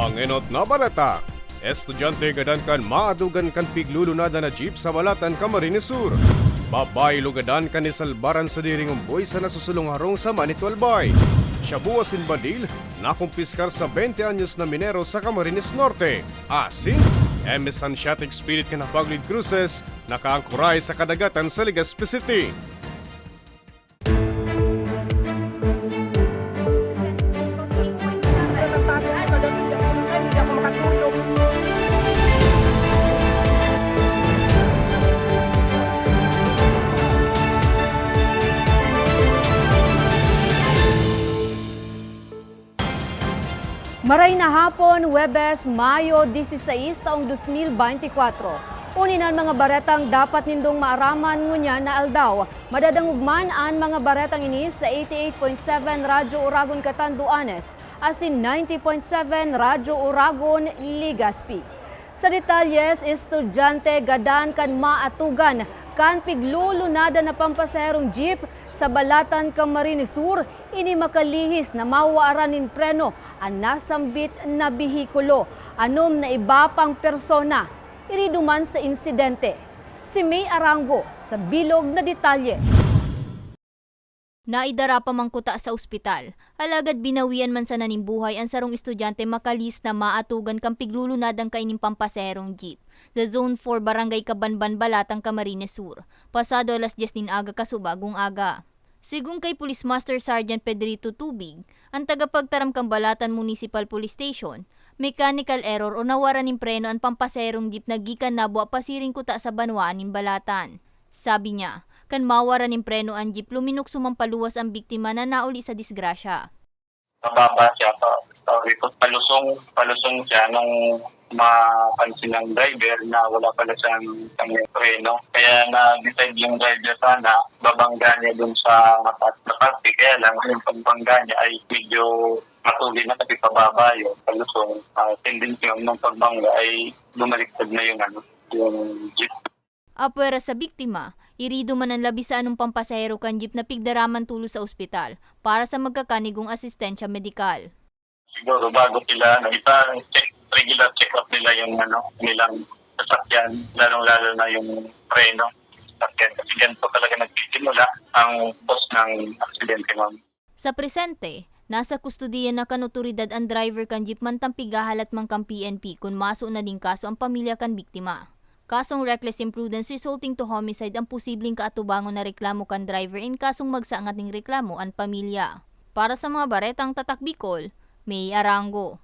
Manginot na balata. Estudyante gadan kan maadugan kan piglulunada na jeep sa Balatan, Camarines Sur. Babay lugadan kan ni salbaran sa diring umboy sa nasusulong harong sa Manitwalbay. Shabu Asin Badil, nakumpiskar sa 20 anyos na minero sa Camarines Norte. Asin, MS Hansiatic Spirit ka na Paglid Cruises, nakaangkuray sa kadagatan sa Legazpi City. Maray na hapon, Webes, Mayo 16, taong 2024. Uninan mga baretang dapat nindong maaraman ngunya na aldaw. Madadangugman ang mga baretang ini sa 88.7 Radyo Uragon Catanduanes, asin 90.7 Radyo Uragon Ligaspi. Sa detalyes, estudyante gadan kan maatugan kan piglulunada na pampaserong jeep sa Balatan, Camarines Sur, ini makalihis na mawaaran in preno ang nasambit na bihikulo. Anom na iba pang persona, iriduman sa insidente. Si May Arango sa bilog na detalye. Naidara pa mang kuta sa ospital. Alagad binawian man sa nanimbuhay ang sarong estudyante makalis na maatugan kang piglulunadang kaining pampaserong jeep. Sa Zone 4 Barangay Kabanban Balatang Camarines Sur. Pasado alas 10 din aga kasubagong aga. Sigung kay Police Master Sergeant Pedrito Tubig, ang tagapagtaram kang Balatan Municipal Police Station, mechanical error o nawaran ng preno ang pampaserong jeep na gikan nabo pasiring kuta sa banwaan ng Balatan. Sabi niya, kan mawaran ng preno ang jeep luminok sumampaluwas ang biktima na nauli sa disgrasya. mababa siya pa. Sorry po, palusong, palusong siya nung mapansin ng driver na wala pala siyang siyang preno. Kaya na-decide yung driver sana, babangga niya dun sa matas na parte. Kaya lang, yung pagbangga niya ay medyo matuli na kasi pababa yung palusong. Uh, tendency nung pagbangga ay bumaliktad na yung ano, yung jeep. Apwera sa biktima, irido man ang labi sa anong pampasahero kan jeep na pigdaraman tulo sa ospital para sa magkakanigong asistensya medikal. siguro bago sila nagita check regular check up nila yung ano nilang sasakyan lalong lalo na yung preno sasakyan kasi yan po talaga nagsisimula ang cause ng aksidente ma'am. Sa presente, nasa kustudiya na kan otoridad ang driver kan jeep man tampigahalat man kang PNP kung maso na din kaso ang pamilya kan biktima. Kasong reckless imprudence resulting to homicide ang posibleng kaatubangon na reklamo kan driver in kasong magsaangat ng reklamo ang pamilya. Para sa mga baretang tatak Bicol, May Arango.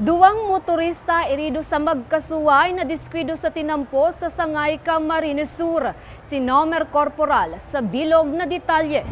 Duwang motorista irido sa magkasuway na diskwido sa tinampo sa Sangay Camarines Sur. Si Nomer Corporal sa bilog na detalye.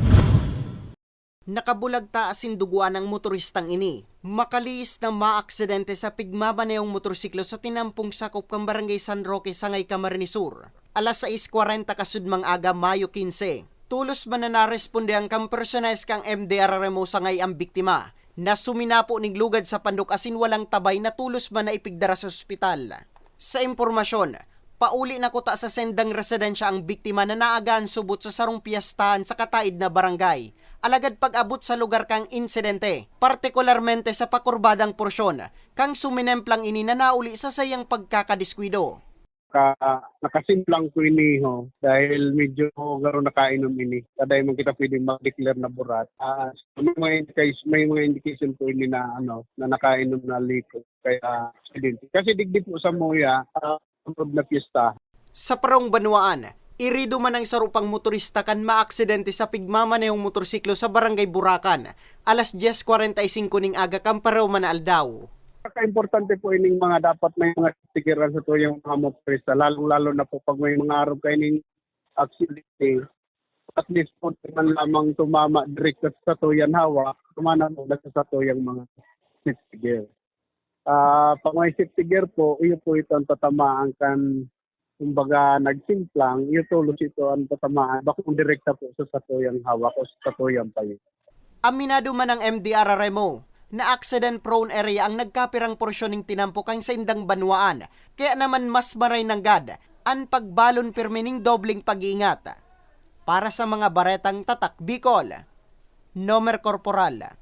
Nakabulagta asin duguan ng motoristang ini. Makaliis na maaksidente sa pigmamanayong motorsiklo sa tinampong sakop kang barangay San Roque, Sangay, Camarines Sur. Alas 6.40 kasudmang aga, Mayo 15. Tulos man na naresponde ang kang personalis kang MDR Remo Sangay ang biktima na suminapo ning lugad sa pandok asin walang tabay na tulos man na ipigdara sa ospital. Sa impormasyon, pauli na kuta sa sendang residensya ang biktima na naagaan subot sa sarong piyastahan sa kataid na barangay. Alagad pag-abot sa lugar kang insidente, partikularmente sa pakurbadang porsyon, kang suminemplang ini na nauli sa sayang pagkakadiskwido. ka nakasimplang ko ini ho dahil medyo garo nakainom ini. Kaday man kita pwedeng mag-declare na burat. Ah, may mga indication may mga indication po ini na ano na nakainom na liko kaya accident. Kasi digdi po sa muya uh, na piyesta. Sa parong banwaan, irido man ang sarupang motorista kan maaksidente sa pigmamanayong motorsiklo sa barangay Burakan, alas 10.45 ning aga kan paraw man aldaw. Importante po ining mga dapat may mga tigiran sa tuyong mga motorista lalong-lalo na po pag may mga araw kayo ning accident at least po man lamang tumama direct sa tuyan hawa tumana mo sa tuyang mga safety gear. Ah, pag may safety gear po, iyo po ito ang tatamaan kan kumbaga nagsimplang, iyo tulos ito ang tatamaan baka kung direkta po sa satuyang hawak o sa satuyang payo. Aminado man ang MDR Remo na accident prone area ang nagkapirang porsyon ng tinampo kang sa indang banwaan, kaya naman mas maray ng gad ang pagbalon pirmining dobling pag-iingat. Para sa mga baretang tatak Bicol, Nomer Corporal.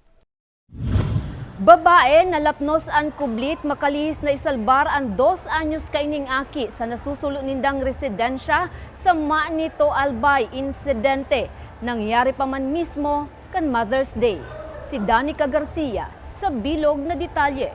Babae na lapnos ang kublit makalihis na isalbar ang dos anyos kaining aki sa nasusulo nindang residensya sa Manito Albay insidente. Nangyari pa man mismo kan Mother's Day. Si Danica Garcia sa bilog na detalye.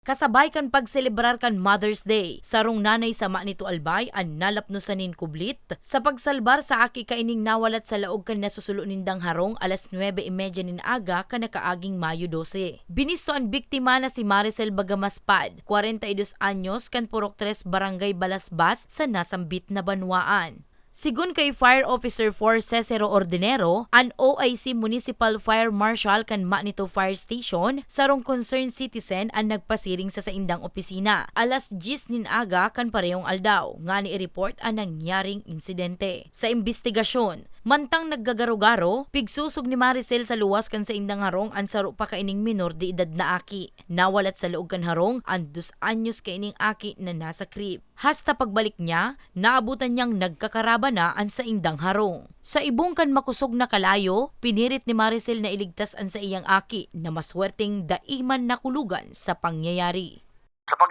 Kasabay kan pagselebrar kan Mother's Day, sarong nanay sa nito Albay ang nalapnusanin kublit sa pagsalbar sa aki kaining nawalat sa laog kan nasusulo nindang harong alas 9.30 nin aga kan nakaaging Mayo 12. Binisto ang biktima na si Maricel Bagamaspad, 42 anyos kan Purok 3 Barangay Balasbas sa nasambit na banwaan. Sigun kay Fire Officer 4 Cesaro Ordinero, an OIC Municipal Fire Marshal kan Manito Fire Station, sarong concerned citizen ang nagpasiring sa saindang opisina. Alas 10 nin aga kan parehong aldaw, nga ni i-report ang nangyaring insidente. Sa investigasyon, mantang naggagarugaro, pigsusog ni Maricel sa luwas kan sa indang harong ang saro pa kaining minor di edad na aki. Nawalat sa loob kan harong ang dos anyos kaining aki na nasa crib. Hasta pagbalik niya, naabutan niyang nagkakaraba na ang sa indang harong. Sa ibong kan makusog na kalayo, pinirit ni Maricel na iligtas ang sa iyang aki na maswerteng daiman na kulugan sa pangyayari. Sa ko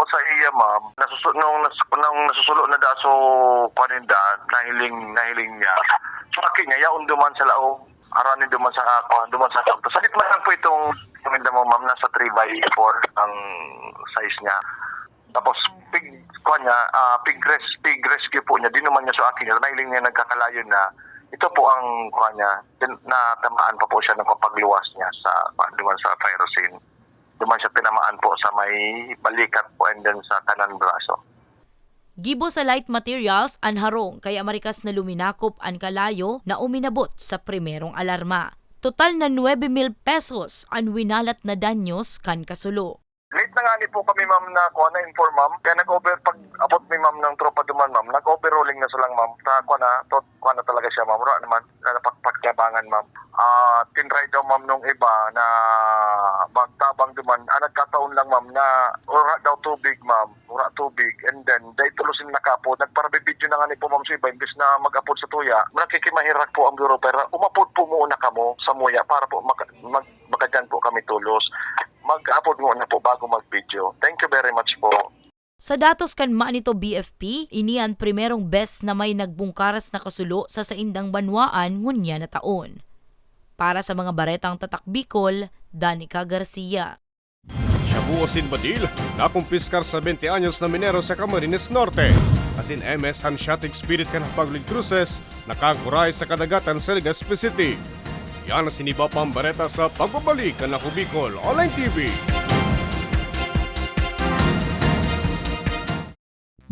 po sa iya, ma'am, nasusu nung, nung nasusulo na daso paninda, nahiling, nahiling niya. Sa akin niya, yaon duman sa laog, aranin duman sa ako, duman sa sakto. Salit man lang po itong paninda mo, ma'am, nasa 3 by 4 ang size niya. Tapos, pig, kuha niya, ah, pig, res, pig rescue po niya, di naman niya sa akin, nahiling niya nagkakalayo na ito po ang kuha niya, natamaan pa po siya ng kapagluwas niya sa, duman sa fire duman siya tinamaan po sa may balikat po and then sa kanan braso. Gibo sa light materials ang harong kaya marikas na luminakop ang kalayo na uminabot sa primerong alarma. Total na 9 mil pesos ang winalat na danyos kan kasulo. Late na nga ni po kami ma'am na kuha na inform ma'am. Kaya nag-over, pag abot mi ma'am ng tropa duman ma'am, nag-overrolling na silang ma'am. Ta kuha na, to, kuha na talaga siya ma'am. Wala naman, napakpaglabangan ma'am. Ah, tinry daw ma'am nung iba na magtabang duman. Ah, nagkataon lang ma'am na ura daw tubig ma'am. Ura tubig. And then, dahil tulusin nakapod. Nagparabibidyo na nga ni po ma'am sa iba. Imbis na mag-apod sa tuya, nakikimahirak po ang biro. Pero umapod po muna kamo sa muya para po mag, mag, makadyan po kami tulos. Mag-upload muna po bago mag-video. Thank you very much po. Sa datos kan Manito BFP, ini ang primerong best na may nagbungkaras na kasulo sa saindang banwaan ngunya na taon. Para sa mga baretang tatak Bicol, Danica Garcia. Shabu Osin Badil, nakumpiskar sa 20 anyos na minero sa Camarines Norte. Asin MS Hansiatic Spirit kan Hapaglig Cruises, nakaguray sa kadagatan sa Legazpi City. Yan ang siniba pang bareta sa pagbabalik ng Ako Bicol Online TV.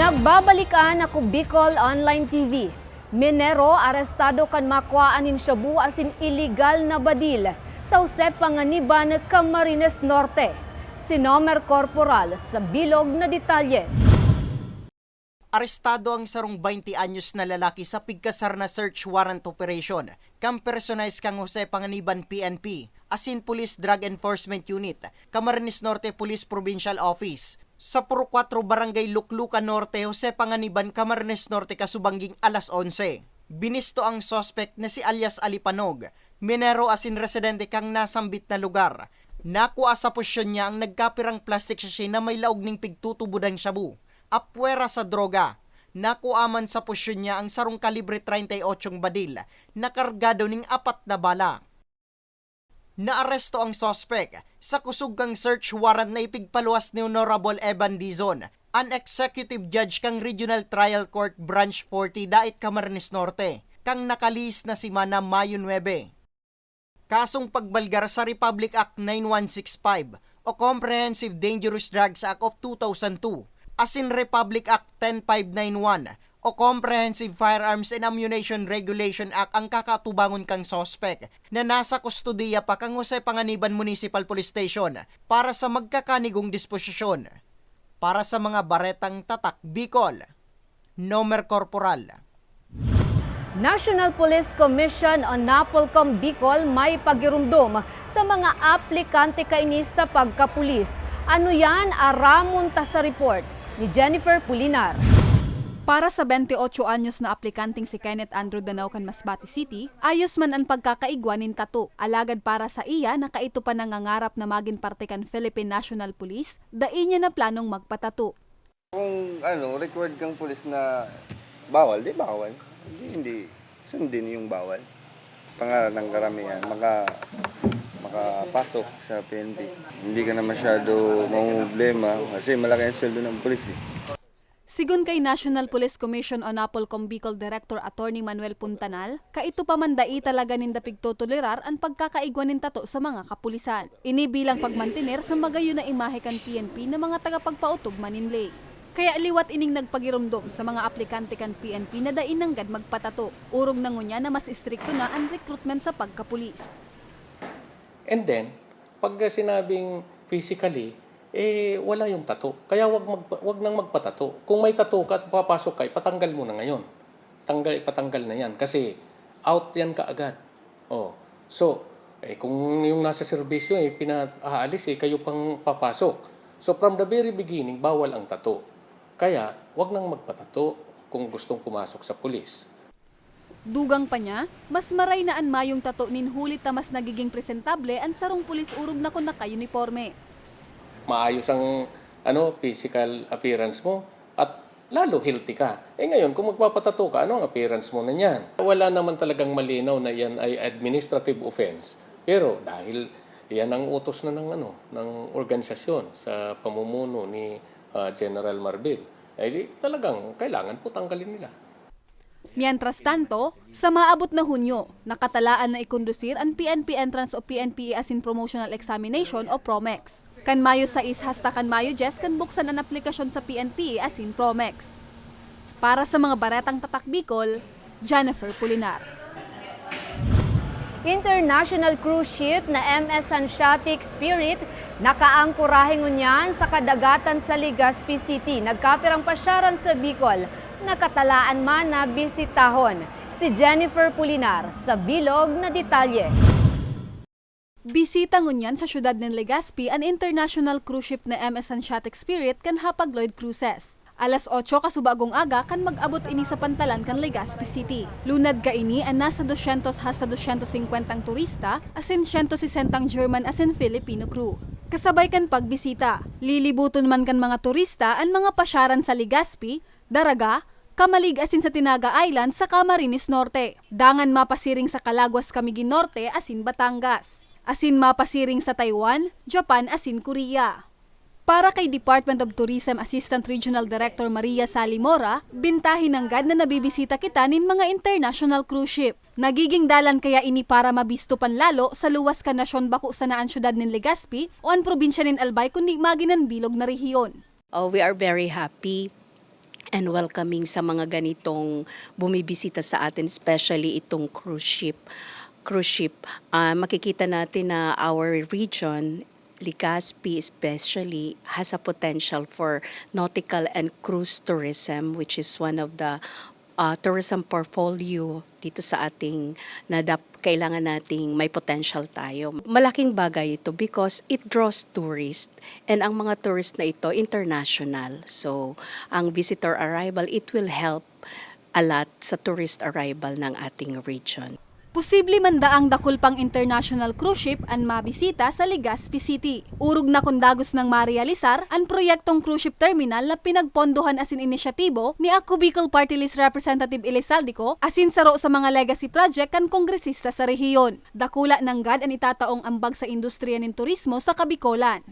Nagbabalikan ako Bicol Online TV. Minero arestado kan makwaan in Shabu asin illegal na badil sa Usep Panganiban, Camarines Norte. Si Nomer Corporal sa bilog na detalye. Arestado ang sarong 20 anyos na lalaki sa pigkasar na search warrant operation kang personalized kang Jose Panganiban PNP, asin Police Drug Enforcement Unit, Camarines Norte Police Provincial Office, sa Puro 4 Barangay Luklukan Norte, Jose Panganiban, Camarines Norte, Kasubangging alas 11. Binisto ang suspect na si alias Alipanog, minero asin residente kang nasambit na lugar. Nakuha sa posisyon niya ang nagkapirang plastic sachet na may laog ning pigtutubudang shabu. Apwera sa droga. Nakuha man sa posisyon niya ang sarong kalibre 38 badil na kargado ning apat na bala. Naaresto ang suspect sa kusugang search warrant na ipigpaluwas ni Honorable Evan Dizon, an executive judge kang Regional Trial Court Branch 40 Dait Camarines Norte, kang nakalis na si Mana Mayo 9. Kasong pagbalgar sa Republic Act 9165 o Comprehensive Dangerous Drugs Act of 2002, asin Republic Act 10591 o Comprehensive Firearms and Ammunition Regulation Act ang kakatubangon kang sospek na nasa kustudiya pa kang Jose Panganiban Municipal Police Station para sa magkakanigong disposisyon. Para sa mga baretang tatak Bicol, Nomer Corporal. National Police Commission o NAPOLCOM Bicol may pagirumdum sa mga aplikante kainis sa pagkapulis. Ano yan? Aramon ta sa report ni Jennifer Pulinar. Para sa 28 anyos na aplikanteng si Kenneth Andrew Danaucan Masbate City, ayos man ang pagkakaigwa nin tato. Alagad para sa iya, nakaito pa nangangarap na maging parte kan Philippine National Police, dain niya na planong magpatato. Kung ano, record kang pulis na bawal, di bawal. Hindi, hindi. Sundin yung bawal. Pangalan ng karamihan, maka, makapasok sa PNP. Hindi ka na masyado mamumblema kasi malaki ang sweldo ng pulis eh. Sigun kay National Police Commission o Napolcom Bicol Director Attorney Manuel Puntanal, kaito pa man dai talaga ninda pigtotolerar ang pagkakaigwa nin tato sa mga kapulisan. Ini bilang pagmantiner sa magayo na imahe kan PNP na mga tagapagpautog maninlay. Kaya liwat ining nagpagirumdom sa mga aplikante kan PNP na dain nanggad magpatato. Urog na ngunya na mas istrikto na ang recruitment sa pagkapulis. And then, pag sinabing physically, eh wala yung tato. Kaya wag mag wag nang magpatato. Kung may tato ka at papasok ka, ipatanggal mo na ngayon. Tanggal ipatanggal na 'yan kasi out 'yan kaagad. Oh. So, eh kung yung nasa serbisyo eh pinaalis eh kayo pang papasok. So from the very beginning, bawal ang tato. Kaya wag nang magpatato kung gustong pumasok sa pulis. Dugang pa niya, mas maray na an mayong tato nin hulit na mas nagiging presentable ang sarong pulis urog na kung naka-uniforme. Maayos ang ano physical appearance mo at lalo healthy ka. Eh ngayon, kung magpapatato ka, ano ang appearance mo na niyan? Wala naman talagang malinaw na yan ay administrative offense. Pero dahil yan ang utos na ng ano ng organisasyon sa pamumuno ni ah, General Marbil, ay di, talagang kailangan po tanggalin nila. Mientras tanto, sa maabot na Hunyo, nakatalaan na ikondusir ang PNP Entrance o PNP as in Promotional Examination o PROMEX. Kan Mayo 6 hasta kan Mayo 10 kan buksan ang aplikasyon sa PNP as in PROMEX. Para sa mga baretang tatak Bicol, Jennifer Pulinar. International cruise ship na MS Hanseatic Spirit nakaangkurahe ngunyan sa kadagatan sa Legazpi City. Nagkapirang pasyaran sa Bicol, nakatalaan man na bisitahon. Si Jennifer Pulinar sa bilog na detalye. Bisita ngunyan sa syudad ng Legazpi ang international cruise ship na MS Hanseatic Spirit kan Hapag Lloyd Cruises. Alas 8 kasubagong aga kan mag-abot ini sa pantalan kan Legazpi City. Lunad ka ini ang nasa 200 hasta 250 ang turista asin 160 German asin Filipino crew. Kasabay kan pagbisita, lilibuton man kan mga turista ang mga pasyaran sa Legazpi, Daraga, Kamalig asin sa Tinaga Island sa Camarines Norte. Dangan mapasiring sa Calaguas Camiguin Norte asin Batangas. Asin mapasiring sa Taiwan, Japan asin Korea. Para kay Department of Tourism Assistant Regional Director Maria Salimora, bintahin ng GAD na nabibisita kita nin mga international cruise ship. Nagiging dalan kaya ini para mabisto panlalo sa luwas ka nasyon bako sa naan syudad nin Legazpi o ang probinsya nin Albay kundi maginan bilog na rehiyon. Oh, we are very happy and welcoming sa mga ganitong bumibisita sa atin, especially itong cruise ship. Cruise ship, Ah, makikita natin na our region Legazpi especially has a potential for nautical and cruise tourism which is one of the uh, tourism portfolio dito sa ating na dap, kailangan nating may potential tayo. Malaking bagay ito because it draws tourists and ang mga tourist na ito international. So, ang visitor arrival, it will help a lot sa tourist arrival ng ating region. Posible man daang dakul pang international cruise ship ang mabisita sa Legazpi City. Urog na kundagos ng marealisar ang proyektong cruise ship terminal na pinagpondohan asin inisyatibo ni Ako Party List Representative Elisaldico asin saro sa mga legacy project kan kongresista sa rehiyon. Dakula ng GAD ang itataong ambag sa industriya ng turismo sa Kabikolan.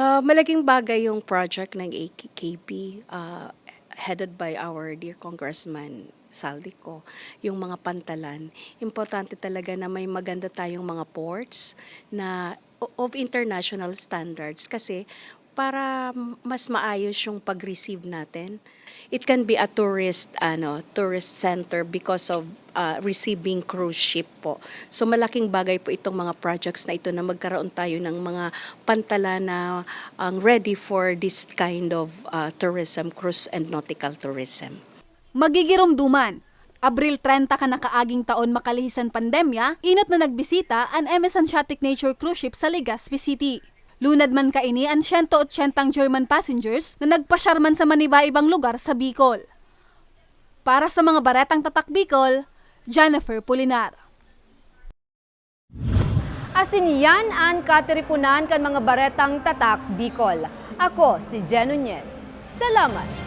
Uh, malaking bagay yung project ng AKKP uh, headed by our dear Congressman Saldico, yung mga pantalan. Importante talaga na may maganda tayong mga ports na of international standards kasi para mas maayos yung pag-receive natin. It can be a tourist ano, tourist center because of uh, receiving cruise ship po. So malaking bagay po itong mga projects na ito na magkaroon tayo ng mga pantala na ang ready for this kind of uh, tourism, cruise and nautical tourism. Magigirumduman. Abril 30 ka nakaaging taon makalihisan pandemya, inot na nagbisita ang MS Asiatic Nature Cruise Ship sa Legazpi City. Lunad man kaini ang 180 German passengers na nagpasyarman sa maniba ibang lugar sa Bicol. Para sa mga baretang tatak Bicol, Jennifer Pulinar. Asin yan ang katiripunan kan mga baretang tatak Bicol. Ako si Jen Nunez. Salamat!